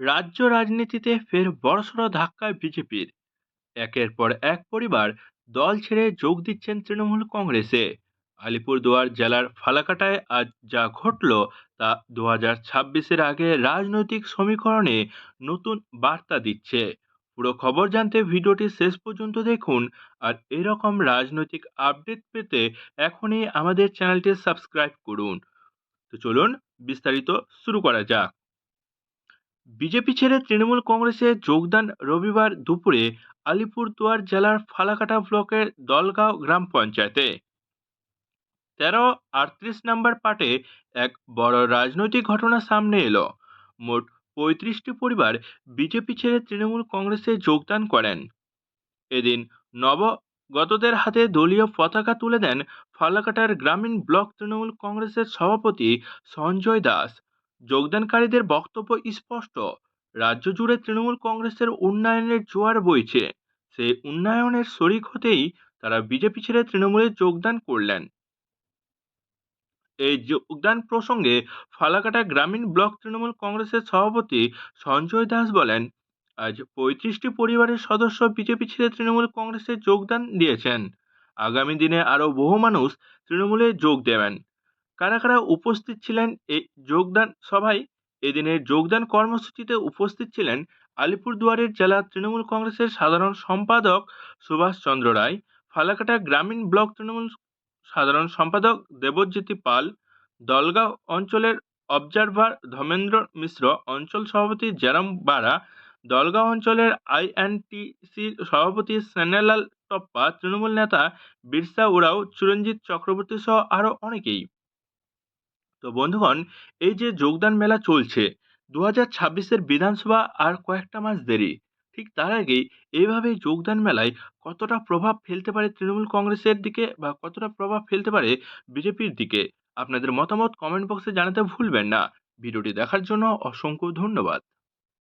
রাজ্য রাজনীতিতে ফের বড়সড় ধাক্কা বিজেপির। একের পর এক পরিবার দল ছেড়ে যোগ দিচ্ছেন তৃণমূল কংগ্রেসে। আলিপুরদুয়ার জেলার ফালাকাটায় আজ যা ঘটল তা দু হাজার ছাব্বিশের আগে রাজনৈতিক সমীকরণে নতুন বার্তা দিচ্ছে। পুরো খবর জানতে ভিডিওটি শেষ পর্যন্ত দেখুন আর এরকম রাজনৈতিক আপডেট পেতে এখনই আমাদের চ্যানেলটি সাবস্ক্রাইব করুন। তো চলুন বিস্তারিত শুরু করা যাক। বিজেপি ছেড়ে তৃণমূল কংগ্রেসে যোগদান রবিবার দুপুরে আলিপুরদুয়ার জেলার ফালাকাটা ব্লকের দলগাঁও গ্রাম পঞ্চায়েতে। তেরো আটত্রিশ নম্বর পার্টে এক বড় রাজনৈতিক ঘটনা সামনে এলো। মোট পঁয়ত্রিশটি পরিবার বিজেপি ছেড়ে তৃণমূল কংগ্রেসে যোগদান করেন। এদিন নবগতদের হাতে দলীয় পতাকা তুলে দেন ফালাকাটার গ্রামীণ ব্লক তৃণমূল কংগ্রেসের সভাপতি সঞ্জয় দাস। যোগদানকারীদের বক্তব্য স্পষ্ট। রাজ্য জুড়ে তৃণমূল কংগ্রেসের উন্নয়নের জোয়ার বইছে। সেই উন্নয়নের শরিক হতেই তারা বিজেপি ছেড়ে তৃণমূলে যোগদান করলেন। এই যোগদান প্রসঙ্গে ফালাকাটা গ্রামীণ ব্লক তৃণমূল কংগ্রেসের সভাপতি সঞ্জয় দাস বলেন, আজ পঁয়ত্রিশটি পরিবারের সদস্য বিজেপি ছেড়ে তৃণমূল কংগ্রেসে যোগদান দিয়েছেন। আগামী দিনে আরও বহু মানুষ তৃণমূলে যোগ দেবেন। কারা কারা উপস্থিত ছিলেন এই যোগদান সভায়? এদিনের যোগদান কর্মসূচিতে উপস্থিত ছিলেন আলিপুরদুয়ারের জেলা তৃণমূল কংগ্রেসের সাধারণ সম্পাদক সুভাষ চন্দ্র রায়, ফালাকাটা গ্রামীণ ব্লক তৃণমূল সাধারণ সম্পাদক দেবজ্যোতি পাল, দলগাঁও অঞ্চলের অবজারভার ধর্মেন্দ্র মিশ্র, অঞ্চল সভাপতি জেরাম বারা, দলগাঁও অঞ্চলের আইএনটিসির সভাপতি সেনেলাল টপ্পা, তৃণমূল নেতা বিরসা উরাও চিরঞ্জিত চক্রবর্তী সহ আরও অনেকেই। তো বন্ধুগণ, এই যে যোগদান মেলা চলছে দু হাজার ছাব্বিশের বিধানসভা আর কয়েকটা মাস দেরি, ঠিক তার আগেই এইভাবে যোগদান মেলায় কতটা প্রভাব ফেলতে পারে তৃণমূল কংগ্রেসের দিকে বা কতটা প্রভাব ফেলতে পারে বিজেপির দিকে, আপনাদের মতামত কমেন্ট বক্সে জানাতে ভুলবেন না। ভিডিওটি দেখার জন্য অসংখ্য ধন্যবাদ।